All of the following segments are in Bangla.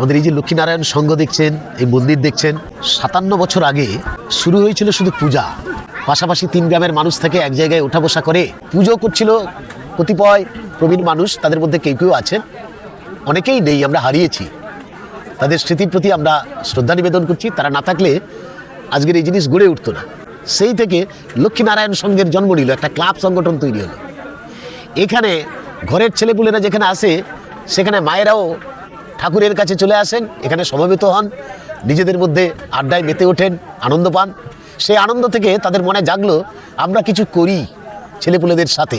আমাদের এই যে লক্ষ্মীনারায়ণ সংঘ দেখছেন, এই মন্দির দেখছেন, সাতান্ন বছর আগে শুরু হয়েছিল শুধু পূজা। পাশাপাশি তিন গ্রামের মানুষ থেকে এক জায়গায় ওঠা বসা করে পুজো করছিল কতিপয় প্রবীণ মানুষ, তাদের মধ্যে কেউ কেউ আছেন। অনেকেই নেই, আমরা হারিয়েছি। তাদের স্মৃতির প্রতি আমরা শ্রদ্ধা নিবেদন করছি, তারা না থাকলে আজকের এই জিনিস গড়ে উঠতো না। সেই থেকে লক্ষ্মীনারায়ণ সংঘের জন্ম নিল, একটা ক্লাব সংগঠন তৈরি হলো। এখানে ঘরের ছেলেপুলেরা যেখানে আসে, সেখানে মায়েরাও ঠাকুরের কাছে চলে আসেন, এখানে সমবেত হন, নিজেদের মধ্যে আড্ডায় মেতে ওঠেন, আনন্দ পান। সেই আনন্দ থেকে তাদের মনে জাগলো, আমরা কিছু করি ছেলেপুলেদের সাথে।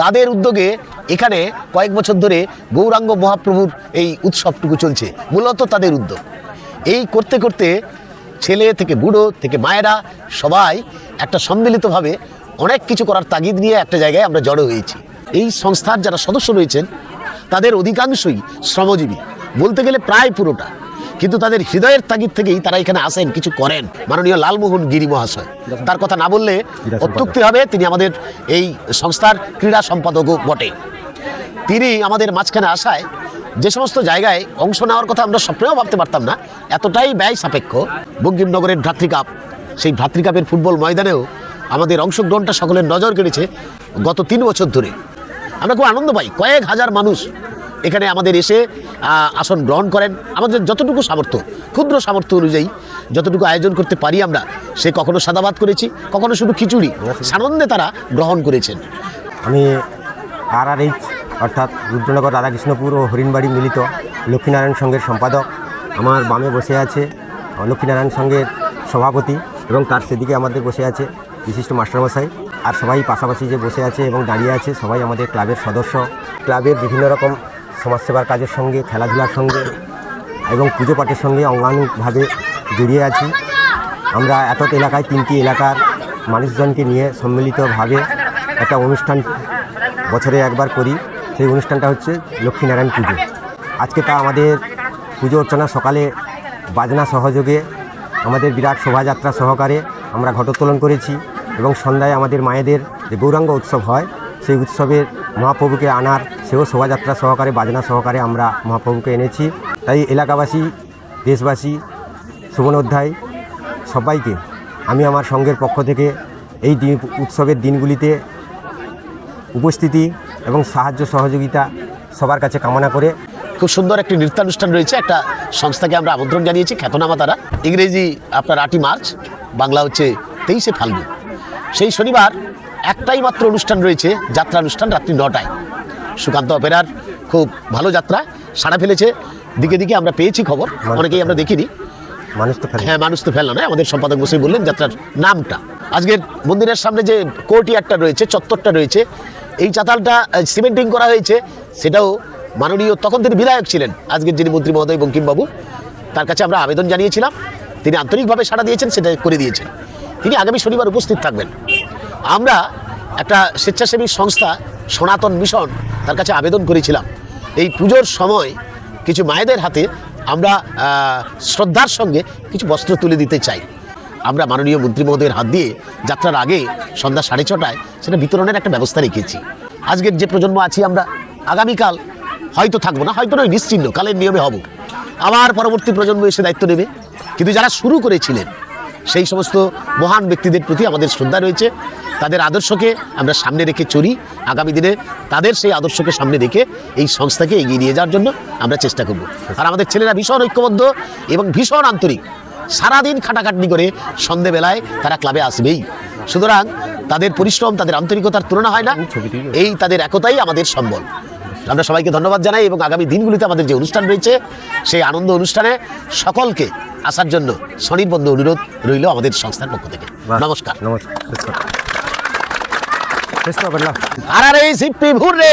তাদের উদ্যোগে এখানে কয়েক বছর ধরে গৌরাঙ্গ মহাপ্রভুর এই উৎসবটুকু চলছে, মূলত তাদের উদ্যোগ। এই করতে করতে ছেলে থেকে বুড়ো থেকে মায়েরা সবাই একটা সম্মিলিতভাবে অনেক কিছু করার তাগিদ নিয়ে একটা জায়গায় আমরা জড়ো হয়েছি। এই সংস্থার যারা সদস্য রয়েছেন তাদের অধিকাংশই শ্রমজীবী। বলতে গেলে প্রায় পুরোটা। কিন্তু তাদের হৃদয়ের তাগিদ থেকেই তারা এখানে আসেন কিছু করেন। মাননীয় লালমোহন গিরি মহাশয়। তার কথা না বললে অত্যুক্তি হবে তিনি আমাদের এই সংস্থার ক্রীড়া সম্পাদকও বটে। তিনি আমাদের মাঝখানে আসায় যে সমস্ত জায়গায় অংশ নেওয়ার কথা আমরা স্বপ্নেও ভাবতে পারতাম না এতটাই ব্যয় সাপেক্ষ। বঙ্কিমনগরের ভ্রাতৃকাপ সেই ভ্রাতৃকাপের ফুটবল ময়দানেও আমাদের অংশগ্রহণটা সকলের নজর কেড়েছে গত তিন বছর ধরে। আমরা খুব আনন্দ পাই। কয়েক হাজার মানুষ এখানে আমাদের এসে আসন গ্রহণ করেন। আমাদের যতটুকু সামর্থ্য, ক্ষুদ্র সামর্থ্য অনুযায়ী যতটুকু আয়োজন করতে পারি আমরা, সে কখনো সাদাবাদ করেছি, কখনো শুধু খিচুড়ি। সানন্দে তারা গ্রহণ করেছেন। আমি আর আর এইচ অর্থাৎ রুদ্রনগর রাধাকৃষ্ণপুর ও হরিণবাড়ি মিলিত লক্ষ্মীনারায়ণ সংঘের সম্পাদক। আমার বামে বসে আছে, লক্ষ্মীনারায়ণ সংঘের সভাপতি এবং তার সেদিকে আমাদের বসে আছে বিশিষ্ট মাস্টারমশাই। আর সবাই পাশাপাশি যে বসে আছে এবং দাঁড়িয়ে আছে, সবাই আমাদের ক্লাবের সদস্য। ক্লাবের বিভিন্ন রকম সমাজসেবার কাজের সঙ্গে, খেলাধুলার সঙ্গে এবং পুজো পাঠের সঙ্গে অঙ্গানুভাবে জড়িয়ে আছি। আমরা এত এলাকায় তিনটি এলাকার মানুষজনকে নিয়ে সম্মিলিতভাবে একটা অনুষ্ঠান বছরে একবার করি। সেই অনুষ্ঠানটা হচ্ছে লক্ষ্মীনারায়ণ পুজো। আজকে তা আমাদের পুজো অর্চনা সকালে বাজনা সহযোগে আমাদের বিরাট শোভাযাত্রা সহকারে আমরা ঘটোত্তোলন করেছি। এবং সন্ধ্যায় আমাদের মায়েদের যে গৌরাঙ্গ উৎসব হয়, সেই উৎসবের মহাপ্রভুকে আনার সেও শোভাযাত্রা সহকারে, বাজনা সহকারে আমরা মহাপ্রভুকে এনেছি। তাই এলাকাবাসী, দেশবাসী অধ্যায় সবাইকে আমি আমার সঙ্গের পক্ষ থেকে এই দিন উৎসবের দিনগুলিতে উপস্থিতি এবং সাহায্য সহযোগিতা সবার কাছে কামনা করে খুব সুন্দর একটি নৃত্যানুষ্ঠান রয়েছে। একটা সংস্থাকে আমরা আমন্ত্রণ জানিয়েছি, খ্যাতনামা তারা। ইংরেজি আপনার আটই মার্চ, বাংলা হচ্ছে তেইশে ফাল্গুন। সেই শনিবার একটাই মাত্র অনুষ্ঠান রয়েছে যাত্রা অনুষ্ঠান রাত্রি নটায়। সুকান্ত অপেরার খুব ভালো যাত্রা সাড়া ফেলেছে। দিকে দিকে আমরা পেয়েছি খবর অনেকেই আমরা দেখিনি। মানুষ তো হ্যাঁ মানুষ তো ফেলল না আমাদের সম্পাদক বসে বললেন যাত্রার নামটা। আজকের মন্দিরের সামনে যে কোর্টি একটা রয়েছে চত্বরটা রয়েছে এই চাতালটা সিমেন্টিং করা হয়েছে সেটাও মাননীয় তখন তিনি বিধায়ক ছিলেন আজকের যিনি মন্ত্রী মহোদয় বঙ্কিমবাবু। তার কাছে আমরা আবেদন জানিয়েছিলাম তিনি আন্তরিকভাবে সাড়া দিয়েছেন সেটা করে দিয়েছেন। তিনি আগামী শনিবার উপস্থিত থাকবেন। আমরা একটা স্বেচ্ছাসেবী সংস্থা, সনাতন মিশন, তার কাছে আবেদন করেছিলাম। এই পুজোর সময় কিছু মায়েদের হাতে আমরা শ্রদ্ধার সঙ্গে কিছু বস্ত্র তুলে দিতে চাই। আমরা মাননীয় মন্ত্রী মহোদয়ের হাত দিয়ে যাত্রার আগে সন্ধ্যা সাড়ে ছটায় সেটা বিতরণের একটা ব্যবস্থা রেখেছি। আজকের যে প্রজন্ম আছি আমরা, আগামীকাল হয়তো থাকব না, হয়তো নয়, নিশ্চিন্ন, কালের নিয়মে হব। আবার পরবর্তী প্রজন্ম এসে দায়িত্ব নেবে। কিন্তু যারা শুরু করেছিলেন সেই সমস্ত মহান ব্যক্তিদের প্রতি আমাদের শ্রদ্ধা রয়েছে। তাদের আদর্শকে আমরা সামনে রেখে চলি। আগামী দিনে তাদের সেই আদর্শকে সামনে রেখে এই সংস্থাকে এগিয়ে নিয়ে যাওয়ার জন্য আমরা চেষ্টা করব। আর আমাদের ছেলেরা ভীষণ ঐক্যবদ্ধ এবং ভীষণ আন্তরিক। সারাদিন খাটাখাটনি করে সন্ধেবেলায় তারা ক্লাবে আসবেই। সুতরাং তাদের পরিশ্রম, তাদের আন্তরিকতার তুলনা হয় না। এই তাদের একতাই আমাদের সম্বল। আমরা সবাইকে ধন্যবাদ জানাই এবং আগামী দিনগুলিতে আমাদের যে অনুষ্ঠান রয়েছে সেই আনন্দ অনুষ্ঠানে সকলকে আসার জন্য স্বনির্বন্ধ অনুরোধ রইল আমাদের সংস্থার পক্ষ থেকে। নমস্কার। নমস্কার। আর আর এই সিপি ভুর রে